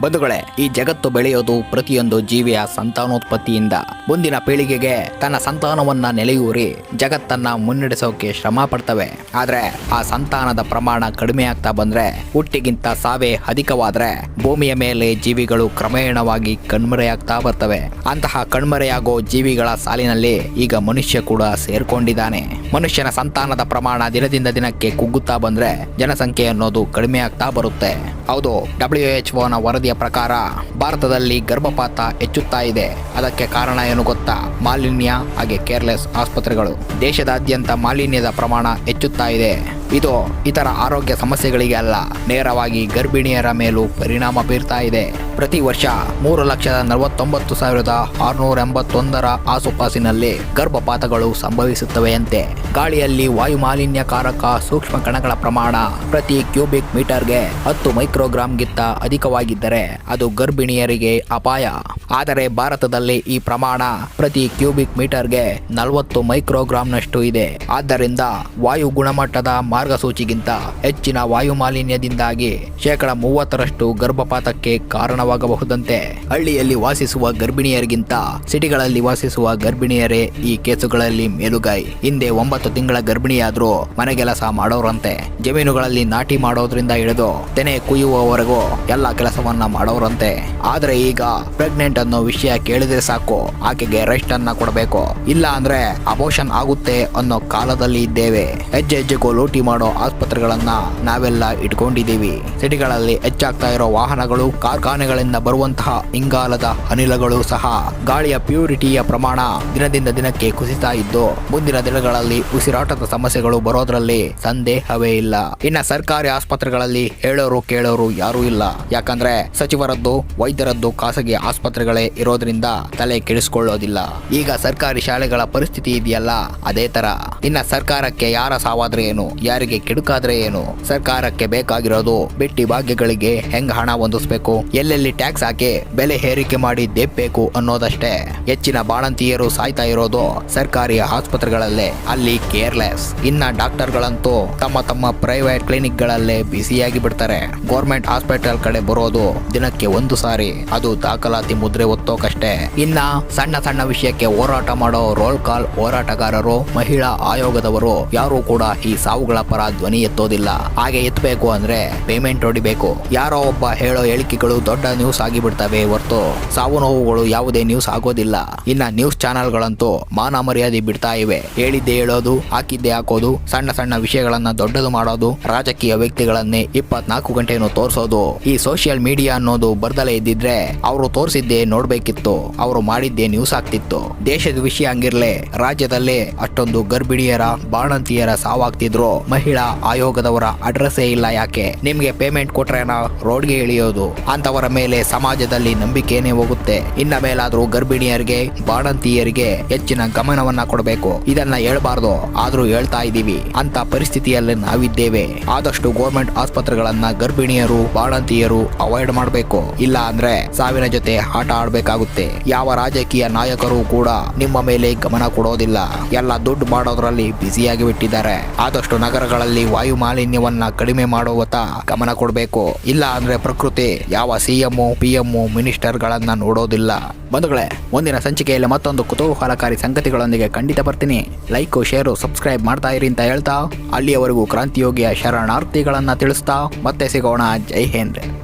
ಬಂಧುಗಳೇ, ಈ ಜಗತ್ತು ಬೆಳೆಯೋದು ಪ್ರತಿಯೊಂದು ಜೀವಿಯ ಸಂತಾನೋತ್ಪತ್ತಿಯಿಂದ. ಮುಂದಿನ ಪೀಳಿಗೆಗೆ ತನ್ನ ಸಂತಾನವನ್ನ ನೆಲೆಯೂರಿ ಜಗತ್ತನ್ನ ಮುನ್ನಡೆಸೋಕೆ ಶ್ರಮ ಪಡ್ತವೆ. ಆದ್ರೆ, ಆ ಸಂತಾನದ ಪ್ರಮಾಣ ಕಡಿಮೆ ಆಗ್ತಾ ಬಂದ್ರೆ, ಹುಟ್ಟಿಗಿಂತ ಸಾವೇ ಅಧಿಕವಾದ್ರೆ, ಭೂಮಿಯ ಮೇಲೆ ಜೀವಿಗಳು ಕ್ರಮೇಣವಾಗಿ ಕಣ್ಮರೆಯಾಗ್ತಾ ಬರ್ತವೆ. ಅಂತಹ ಕಣ್ಮರೆಯಾಗೋ ಜೀವಿಗಳ ಸಾಲಿನಲ್ಲಿ ಈಗ ಮನುಷ್ಯ ಕೂಡ ಸೇರ್ಕೊಂಡಿದ್ದಾನೆ. ಮನುಷ್ಯನ ಸಂತಾನದ ಪ್ರಮಾಣ ದಿನದಿಂದ ದಿನಕ್ಕೆ ಕುಗ್ಗುತ್ತಾ ಬಂದ್ರೆ, ಜನಸಂಖ್ಯೆ ಅನ್ನೋದು ಕಡಿಮೆ ಆಗ್ತಾ ಬರುತ್ತೆ. ಹೌದು ಡಬ್ಲ್ಯೂ ಎಚ್ನ ವರದಿಯ ಪ್ರಕಾರ ಭಾರತದಲ್ಲಿ ಗರ್ಭಪಾತ ಹೆಚ್ಚುತ್ತಾ ಇದೆ. ಅದಕ್ಕೆ ಕಾರಣ ಏನು ಗೊತ್ತಾ? ಮಾಲಿನ್ಯ ಹಾಗೆ ಕೇರ್ಲೆಸ್ ಆಸ್ಪತ್ರೆಗಳು ದೇಶದಾದ್ಯಂತ ಮಾಲಿನ್ಯದ ಪ್ರಮಾಣ ಹೆಚ್ಚುತ್ತಾ ಇದೆ. ಇದು ಇತರ ಆರೋಗ್ಯ ಸಮಸ್ಯೆಗಳಿಗೆ ಅಲ್ಲ, ನೇರವಾಗಿ ಗರ್ಭಿಣಿಯರ ಮೇಲೂ ಪರಿಣಾಮ ಬೀರ್ತಾ ಇದೆ. ಪ್ರತಿ ವರ್ಷ ಮೂರು ಲಕ್ಷದ ನಲವತ್ತೊಂಬತ್ತು ಸಾವಿರದ ಆರುನೂರ ಎಂಬತ್ತೊಂದರ ಆಸುಪಾಸಿನಲ್ಲಿ ಗರ್ಭಪಾತಗಳು ಸಂಭವಿಸುತ್ತವೆಯಂತೆ. ಗಾಳಿಯಲ್ಲಿ ವಾಯು ಮಾಲಿನ್ಯಕಾರಕ ಸೂಕ್ಷ್ಮ ಕಣಗಳ ಪ್ರಮಾಣ ಪ್ರತಿ ಕ್ಯೂಬಿಕ್ ಮೀಟರ್ಗೆ ಹತ್ತು ಮೈಕ್ರೋಗ್ರಾಂಗಿಂತ ಅಧಿಕವಾಗಿದ್ದರೆ ಅದು ಗರ್ಭಿಣಿಯರಿಗೆ ಅಪಾಯ. ಆದರೆ ಭಾರತದಲ್ಲಿ ಈ ಪ್ರಮಾಣ ಪ್ರತಿ ಕ್ಯೂಬಿಕ್ ಮೀಟರ್ಗೆ ನಲವತ್ತು ಮೈಕ್ರೋಗ್ರಾಂನಷ್ಟು ಇದೆ. ಆದ್ದರಿಂದ ವಾಯು ಗುಣಮಟ್ಟದ ಮಾರ್ಗಸೂಚಿಗಿಂತ ಹೆಚ್ಚಿನ ವಾಯು ಮಾಲಿನ್ಯದಿಂದಾಗಿ ಶೇಕಡ ಮೂವತ್ತರಷ್ಟು ಗರ್ಭಪಾತಕ್ಕೆ ಕಾರಣವಾಗಬಹುದಂತೆ. ಹಳ್ಳಿಯಲ್ಲಿ ವಾಸಿಸುವ ಗರ್ಭಿಣಿಯರಿಗಿಂತ ಸಿಟಿಗಳಲ್ಲಿ ವಾಸಿಸುವ ಗರ್ಭಿಣಿಯರೇ ಈ ಕೇಸುಗಳಲ್ಲಿ ಮೇಲುಗೈ. ಹಿಂದೆ ಒಂಬತ್ತು ತಿಂಗಳ ಗರ್ಭಿಣಿಯಾದರೂ ಮನೆಗೆಲಸ ಮಾಡೋರಂತೆ. ಜಮೀನುಗಳಲ್ಲಿ ನಾಟಿ ಮಾಡೋದ್ರಿಂದ ಹಿಡಿದು ತೆನೆ ಕುಯ್ಯುವವರೆಗೂ ಎಲ್ಲ ಕೆಲಸವನ್ನ ಮಾಡೋರಂತೆ. ಆದ್ರೆ ಈಗ ಪ್ರೆಗ್ನೆಂಟ್ ಅನ್ನೋ ವಿಷಯ ಕೇಳಿದ್ರೆ ಸಾಕು, ಆಕೆಗೆ ರೆಸ್ಟ್ ಅನ್ನ ಕೊಡಬೇಕು. ಇಲ್ಲ ಅಂದ್ರೆ ಅಬೋಷನ್ ಆಗುತ್ತೆ ಅನ್ನೋ ಕಾಲದಲ್ಲಿ ಇದ್ದೇವೆ. ಹೆಜ್ಜೆ ಹೆಜ್ಜೆಗೂ ಲೂಟಿ ಮಾಡೋ ಆಸ್ಪತ್ರೆಗಳನ್ನ ನಾವೆಲ್ಲ ಇಟ್ಕೊಂಡಿದ್ದೀವಿ. ಸಿಟಿಗಳಲ್ಲಿ ಹೆಚ್ಚಾಗ್ತಾ ಇರೋ ವಾಹನಗಳು, ಕಾರ್ಖಾನೆಗಳಿಂದ ಬರುವಂತಹ ಇಂಗಾಲದ ಅನಿಲಗಳು ಸಹ ಗಾಳಿಯ ಪ್ಯೂರಿಟಿಯ ಪ್ರಮಾಣ ದಿನದಿಂದ ದಿನಕ್ಕೆ ಕುಸಿತಾ ಇದ್ದು, ಮುಂದಿನ ದಿನಗಳಲ್ಲಿ ಉಸಿರಾಟದ ಸಮಸ್ಯೆಗಳು ಬರೋದ್ರಲ್ಲಿ ಸಂದೇಹವೇ ಇಲ್ಲ. ಇನ್ನ ಸರ್ಕಾರಿ ಆಸ್ಪತ್ರೆಗಳಲ್ಲಿ ಹೇಳೋರು ಕೇಳೋರು ಯಾರೂ ಇಲ್ಲ. ಯಾಕಂದ್ರೆ ಸಚಿವರದ್ದು, ವೈದ್ಯರದ್ದು ಖಾಸಗಿ ಆಸ್ಪತ್ರೆಗಳೇ ಇರೋದ್ರಿಂದ ತಲೆ ಕೆಡಿಸಿಕೊಳ್ಳೋದಿಲ್ಲ. ಈಗ ಸರ್ಕಾರಿ ಶಾಲೆಗಳ ಪರಿಸ್ಥಿತಿ ಇದೆಯಲ್ಲ, ಅದೇ ತರ. ಇನ್ನ ಸರ್ಕಾರಕ್ಕೆ ಯಾರ ಸಾವಾದ್ರೆ ಏನು? ಯಾರಿಗೆ ಕೆಡುಕಾದ್ರೆ ಏನು? ಸರ್ಕಾರಕ್ಕೆ ಬೇಕಾಗಿರೋದು ಬಿಟ್ಟಿ ಭಾಗ್ಯಗಳಿಗೆ ಹೆಂಗ್ ಹಣ ಹೊಂದಿಸ್ಬೇಕು? ಎಲ್ಲೆಲ್ಲಿ ಟ್ಯಾಕ್ಸ್ ಹಾಕಿ ಬೆಲೆ ಹೇರಿಕೆ ಮಾಡಿ ದೆಬ್ಬೇಕು ಅನ್ನೋದಷ್ಟೇ. ಹೆಚ್ಚಿನ ಬಾಣಂತಿಯರು ಸಾಯ್ತಾ ಇರೋದು ಸರ್ಕಾರಿ ಆಸ್ಪತ್ರೆಗಳಲ್ಲೇ. ಅಲ್ಲಿ ಕೇರ್ಲೆಸ್. ಇನ್ನ ಡಾಕ್ಟರ್ಗಳಂತೂ ತಮ್ಮ ತಮ್ಮ ಪ್ರೈವೇಟ್ ಕ್ಲಿನಿಕ್ ಗಳಲ್ಲೇ ಬಿಸಿಯಾಗಿ ಬಿಡ್ತಾರೆ. ಗೌರ್ಮೆಂಟ್ ಹಾಸ್ಪಿಟಲ್ ಕಡೆ ಬರೋದು ದಿನಕ್ಕೆ ಒಂದು ಸಾರಿ. ಅದು ದಾಖಲಾತಿ ಮುದ್ರೆ ಒತ್ತೋಕಷ್ಟೇ. ಇನ್ನ ಸಣ್ಣ ಸಣ್ಣ ವಿಷಯಕ್ಕೆ ಹೋರಾಟ ಮಾಡೋ ರೋಲ್ ಕಾಲ್ ಹೋರಾಟಗಾರರು, ಮಹಿಳಾ ಆಯೋಗದವರು ಯಾರು ಕೂಡ ಈ ಸಾವುಗಳ ಪರ ಧ್ವನಿ ಎತ್ತೋದಿಲ್ಲ. ಹಾಗೆ ಎತ್ತಬೇಕು ಅಂದ್ರೆ ಪೇಮೆಂಟ್ ಹೊಡಿಬೇಕು. ಯಾರೋ ಒಬ್ಬ ಹೇಳೋ ಹೇಳಿಕೆಗಳು ದೊಡ್ಡ ನ್ಯೂಸ್ ಆಗಿಬಿಡ್ತವೆ ಹೊರತು ಸಾವು ನೋವುಗಳು ಯಾವುದೇ ನ್ಯೂಸ್ ಆಗೋದಿಲ್ಲ. ಇನ್ನ ನ್ಯೂಸ್ ಚಾನೆಲ್ಗಳಂತೂ ಮಾನ ಮರ್ಯಾದೆ ಬಿಡ್ತಾ ಇವೆ. ಹೇಳಿದ್ದೆ ಹೇಳೋದು, ಹಾಕಿದ್ದೆ ಹಾಕೋದು, ಸಣ್ಣ ಸಣ್ಣ ವಿಷಯಗಳನ್ನ ದೊಡ್ಡದು ಮಾಡೋದು, ರಾಜಕೀಯ ವ್ಯಕ್ತಿಗಳನ್ನೇ ಇಪ್ಪತ್ನಾಲ್ಕು ಗಂಟೆಯನ್ನು ತೋರಿಸೋದು. ಈ ಸೋಷಿಯಲ್ ಮೀಡಿಯಾ ಅನ್ನೋದು ಬರ್ದಲೇ ಇದ್ದಿದ್ರೆ ಅವರು ತೋರಿಸಿದ್ದೇ ನೋಡ್ಬೇಕಿತ್ತು. ಅವರು ಮಾಡಿದ್ದೇ ನ್ಯೂಸ್ ಆಗ್ತಿತ್ತು. ದೇಶದ ವಿಷಯ ಹಂಗಿರ್ಲೆ ರಾಜ್ಯದಲ್ಲೇ ಅಷ್ಟೊಂದು ಗರ್ಭಿಣಿಯರ, ಬಾಣಂತಿಯರ ಸಾವಾಗ್ತಿದ್ರು. ಮಹಿಳಾ ಆಯೋಗದವರ ಅಡ್ರೆಸ್ಸೇ ಇಲ್ಲ ಯಾಕೆ? ನಿಮ್ಗೆ ಪೇಮೆಂಟ್ ಕೊಟ್ರೆ ಕೊಟ್ರೇನ ರೋಡ್ಗೆ ಇಳಿಯೋದು? ಅಂತವರ ಮೇಲೆ ಸಮಾಜದಲ್ಲಿ ನಂಬಿಕೆನೇ ಹೋಗುತ್ತೆ. ಇನ್ನ ಮೇಲಾದ್ರೂ ಗರ್ಭಿಣಿಯರಿಗೆ, ಬಾಣಂತಿಯರಿಗೆ ಹೆಚ್ಚಿನ ಗಮನವನ್ನ ಕೊಡಬೇಕು. ಇದನ್ನ ಹೇಳ್ಬಾರ್ದು. ಆದ್ರೂ ಹೇಳ್ತಾ ಇದೀವಿ ಅಂತ ಪರಿಸ್ಥಿತಿಯಲ್ಲಿ ನಾವಿದ್ದೇವೆ. ಆದಷ್ಟು ಗೌರ್ಮೆಂಟ್ ಆಸ್ಪತ್ರೆಗಳನ್ನ ಗರ್ಭಿಣಿಯರು, ಬಾಣಂತಿಯರು ಅವಾಯ್ಡ್ ಮಾಡಬೇಕು. ಇಲ್ಲ ಅಂದ್ರೆ ಸಾವಿನ ಜೊತೆ ಆಟ ಆಡ್ಬೇಕಾಗುತ್ತೆ. ಯಾವ ರಾಜಕೀಯ ನಾಯಕರು ಕೂಡ ನಿಮ್ಮ ಮೇಲೆ ಗಮನ ಕೊಡೋದಿಲ್ಲ. ಎಲ್ಲ ದುಡ್ಡು ಮಾಡೋದ್ರಲ್ಲಿ ಬ್ಯುಸಿಯಾಗಿ ಬಿಟ್ಟಿದ್ದಾರೆ. ಆದಷ್ಟು ನಗರಗಳಲ್ಲಿ ವಾಯು ಮಾಲಿನ್ಯವನ್ನ ಕಡಿಮೆ ಮಾಡುವತ್ತ ಗಮನ ಕೊಡಬೇಕು. ಇಲ್ಲ ಅಂದ್ರೆ ಪ್ರಕೃತಿ ಯಾವ ಸಿಎಂ ಪಿಎಂ ಮಿನಿಸ್ಟರ್ ಮಿನಿಸ್ಟರ್ಗಳನ್ನ ನೋಡೋದಿಲ್ಲ. ಬಂಧುಗಳೇ, ಮುಂದಿನ ಸಂಚಿಕೆಯಲ್ಲಿ ಮತ್ತೊಂದು ಕುತೂಹಲಕಾರಿ ಸಂಗತಿಗಳೊಂದಿಗೆ ಖಂಡಿತ ಬರ್ತೀನಿ. ಲೈಕ್, ಶೇರು, ಸಬ್ಸ್ಕ್ರೈಬ್ ಮಾಡ್ತಾ ಇರಿ ಅಂತ ಹೇಳ್ತಾ, ಅಲ್ಲಿಯವರೆಗೂ ಕ್ರಾಂತಿಯೋಗಿಯ ಶರಣಾರ್ಥಿಗಳನ್ನ ತಿಳಿಸ್ತಾ, ಮತ್ತೆ ಸಿಗೋಣ. ಜೈ ಹಿಂದ್.